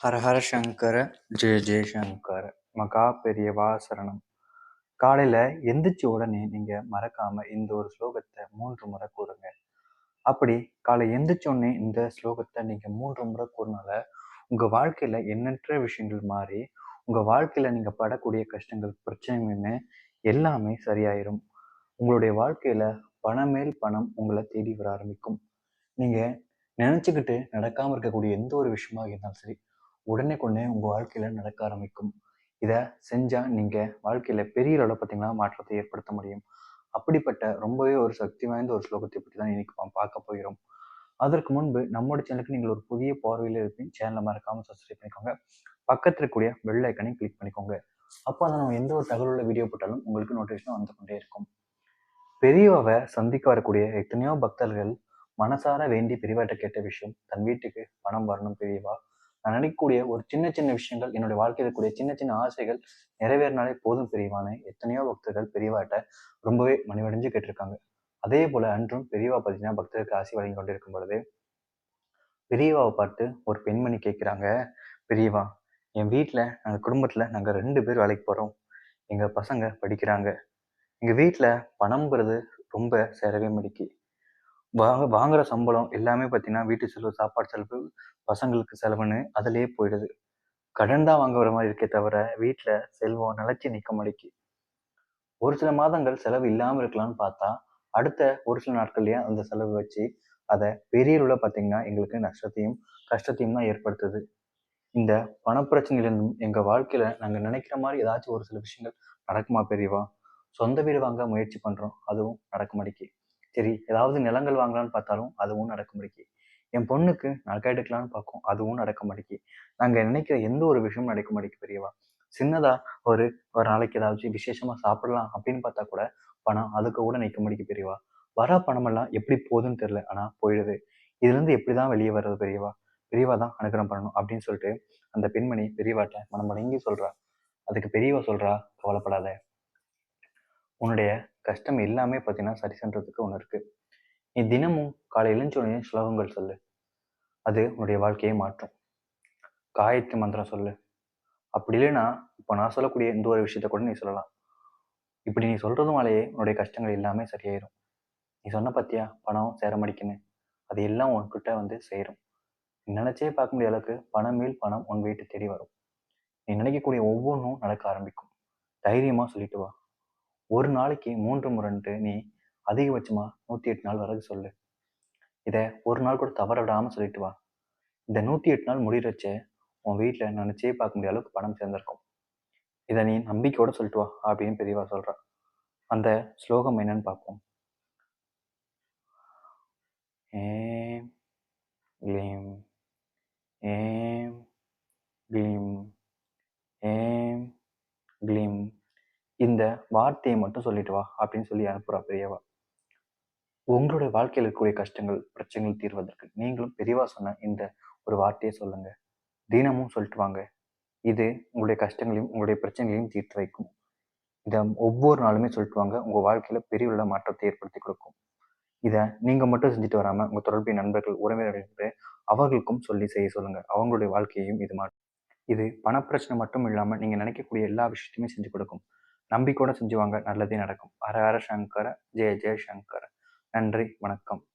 ஹரஹர சங்கர ஜெய ஜெயசங்கர் மகா பெரியவா சரணம். காலையில எந்திரிச்ச உடனே நீங்க மறக்காம இந்த ஒரு ஸ்லோகத்தை மூன்று முறை கூறுங்க. அப்படி காலை எந்திரிச்ச உடனே இந்த ஸ்லோகத்தை நீங்க மூன்று முறை கூறினால உங்க வாழ்க்கையில எண்ணற்ற விஷயங்கள் மாறி உங்க வாழ்க்கையில நீங்க படக்கூடிய கஷ்டங்கள் பிரச்சனைகளுமே எல்லாமே சரியாயிரும். உங்களுடைய வாழ்க்கையில பணமேல் பணம் உங்களை தேடி வர ஆரம்பிக்கும். நீங்க நினைச்சுக்கிட்டு நடக்காம இருக்கக்கூடிய எந்த ஒரு விஷயமா இருந்தாலும் சரி உடனே கொண்டே உங்கள் வாழ்க்கையில் நடக்க ஆரம்பிக்கும். இதை செஞ்சால் நீங்கள் வாழ்க்கையில் பெரிய அளவில் பார்த்தீங்கன்னா மாற்றத்தை ஏற்படுத்த முடியும். அப்படிப்பட்ட ரொம்பவே ஒரு சக்தி வாய்ந்த ஒரு ஸ்லோகத்தை பற்றி தான் இன்னைக்கு பார்க்க போகிறோம். அதற்கு முன்பு நம்மளோட சேனலுக்கு நீங்கள் ஒரு புதிய பார்வையில் இருப்பீங்க சேனலை மறக்காமல் சப்ஸ்கிரைப் பண்ணிக்கோங்க. பக்கத்தில் இருக்கக்கூடிய பெல் ஐக்கனையும் கிளிக் பண்ணிக்கோங்க. அப்போ அதை நம்ம எந்த ஒரு தகவலுள்ள வீடியோ போட்டாலும் உங்களுக்கு நோட்டிஃபிகேஷன் வந்து கொண்டே இருக்கும். பெரியவாவை சந்திக்க வரக்கூடிய எத்தனையோ பக்தர்கள் மனசார வேண்டி பெரியவாட்ட கேட்ட விஷயம் தன் வீட்டுக்கு பணம் வரணும் பெரியவா? நான் நினைக்கக்கூடிய ஒரு சின்ன சின்ன விஷயங்கள் என்னுடைய வாழ்க்கையில் இருக்கக்கூடிய சின்ன சின்ன ஆசைகள் நிறைவேறினாலே போதும் பெரியவானே. எத்தனையோ பக்தர்கள் பெரியவாட்ட ரொம்பவே மணிவடைஞ்சு கேட்டிருக்காங்க. அதே போல அன்றும் பெரியவா பார்த்தீங்கன்னா பக்தருக்கு ஆசை வழங்கி கொண்டிருக்கும் பொழுது பெரியவாவை பார்த்து ஒரு பெண்மணி கேட்குறாங்க பெரியவா என் வீட்டில் நாங்கள் குடும்பத்தில் நாங்கள் ரெண்டு பேர் வேலைக்கு போகிறோம் எங்கள் பசங்க படிக்கிறாங்க. எங்கள் வீட்டில் பணம்ங்கிறது ரொம்ப சேரவே மடிக்கு வாங்க வாங்குற சம்பளம் எல்லாமே பார்த்தீங்கன்னா வீட்டு செலவு சாப்பாடு செலவு பசங்களுக்கு செலவுன்னு அதிலேயே போயிடுது. கடன் தான் வாங்க வர மாதிரி இருக்கே தவிர வீட்டில் செல்வம் நிலச்சி நிற்க மாட்டேக்கு ஒரு சில மாதங்கள் செலவு இல்லாமல் இருக்கலாம்னு பார்த்தா அடுத்த ஒரு சில நாட்கள்லேயே அந்த செலவு வச்சு அதை பெரிய அளவில் பார்த்தீங்கன்னா எங்களுக்கு நஷ்டத்தையும் கஷ்டத்தையும் தான் ஏற்படுத்துது. இந்த பணப்பிரச்சனையிலிருந்தும் எங்கள் வாழ்க்கையில் நாங்கள் நினைக்கிற மாதிரி ஏதாச்சும் ஒரு சில விஷயங்கள் நடக்குமா பெரியவா? சொந்த வீடு வாங்க முயற்சி பண்ணுறோம் அதுவும் நடக்க மாட்டேங்கி சரி ஏதாவது நிலங்கள் வாங்கலாம்னு பார்த்தாலும் அதுவும் நடக்க முடிக்கு என் பொண்ணுக்கு நகை எடுக்கலாம்னு பார்க்கும் அதுவும் நடக்க மாட்டேங்கி நாங்கள் நினைக்கிற எந்த ஒரு விஷயமும் நடக்க மாட்டேங்கி பெரியவா. சின்னதா ஒரு ஒரு நாளைக்கு ஏதாச்சும் விசேஷமா சாப்பிடலாம் அப்படின்னு பார்த்தா கூட பணம் அதுக்கு கூட நிற்க முடிக்க பெரியவா. வர பணமெல்லாம் எப்படி போகுதுன்னு தெரியல ஆனா போயிடுது. இதுல இருந்து எப்படிதான் வெளியே வர்றது பெரியவா? பெரியவா தான் அனுகிரகம் பண்ணணும் அப்படின்னு சொல்லிட்டு அந்த பெண்மணி பெரியவாட்ட மனம் மடங்கி சொல்றா. அதுக்கு பெரியவா சொல்றா கவலைப்படாத. உன்னுடைய கஷ்டம் எல்லாமே பார்த்தீங்கன்னா சரி சென்றதுக்கு ஒன்று இருக்கு. நீ தினமும் காலை இளஞ்சோடனே ஸ்லோகங்கள் சொல்லு. அது உன்னுடைய வாழ்க்கையை மாற்றும். காயத்ரி மந்திரம் சொல்லு. அப்படி இல்லைன்னா இப்போ நான் சொல்லக்கூடிய எந்த ஒரு விஷயத்த கூட நீ சொல்லலாம். இப்படி நீ சொல்கிறதுனாலேயே உன்னுடைய கஷ்டங்கள் எல்லாமே சரியாயிரும். நீ சொன்ன பத்தியா பணம் சேர மடிக்கணும் அது எல்லாம் உன்கிட்ட வந்து சேரும். நீ நினைச்சே பார்க்க முடிய அளவுக்கு பணம் மேல் பணம் உன் வீட்டு தேடி வரும். நீ நினைக்கக்கூடிய ஒவ்வொன்றும் நடக்க ஆரம்பிக்கும். தைரியமா சொல்லிட்டு வா. ஒரு நாளைக்கு மூன்று முறைன்ட்டு நீ அதிகபட்சமாக நூற்றி எட்டு நாள் வரைக்கும் சொல்லு. இதை ஒரு நாள் கூட தவற விடாமல் சொல்லிட்டு வா. இந்த நூற்றி எட்டு நாள் முடிகிறச்சே உன் வீட்டில் நினச்சே பார்க்க முடிய அளவுக்கு பணம் சேர்ந்திருக்கும். இதை நீ நம்பிக்கையோட சொல்லிட்டு வா அப்படின்னு பெரியவா சொல்கிறா அந்த ஸ்லோகம் என்னன்னு பார்ப்போம். ஏம் க்ளீம் ஏம் க்ளீம் ஏம் க்ளீம். இந்த வார்த்தையை மட்டும் சொல்லிட்டு வா அப்படின்னு சொல்லி அனுப்புறா பெரியவா. உங்களுடைய வாழ்க்கையில் இருக்கக்கூடிய கஷ்டங்கள் பிரச்சனைகள் தீர்வதற்கு நீங்களும் பெரியவா சொன்ன இந்த ஒரு வார்த்தையை சொல்லுங்க. தினமும் சொல்லிட்டு வாங்க. இது உங்களுடைய கஷ்டங்களையும் உங்களுடைய பிரச்சனைகளையும் தீர்த்து வைக்கும். இதை ஒவ்வொரு நாளுமே சொல்லிட்டு வாங்க. உங்க வாழ்க்கையில பெரிய உள்ள மாற்றத்தை ஏற்படுத்தி கொடுக்கும். இதை நீங்க மட்டும் செஞ்சுட்டு வராம உங்க தொடர்பு நண்பர்கள் உறவினர்களுக்கு அவர்களுக்கும் சொல்லி செய்ய சொல்லுங்க. அவங்களுடைய வாழ்க்கையையும் இது மாற்றும். இது பணப்பிரச்சனை மட்டும் இல்லாம நீங்க நினைக்கக்கூடிய எல்லா விஷயத்தையுமே செஞ்சு கொடுக்கும். நம்பிக்கையோட செஞ்சுவாங்க. நல்லதே நடக்கும். ஹர ஹர சங்கர ஜெய ஜெய சங்கர. நன்றி வணக்கம்.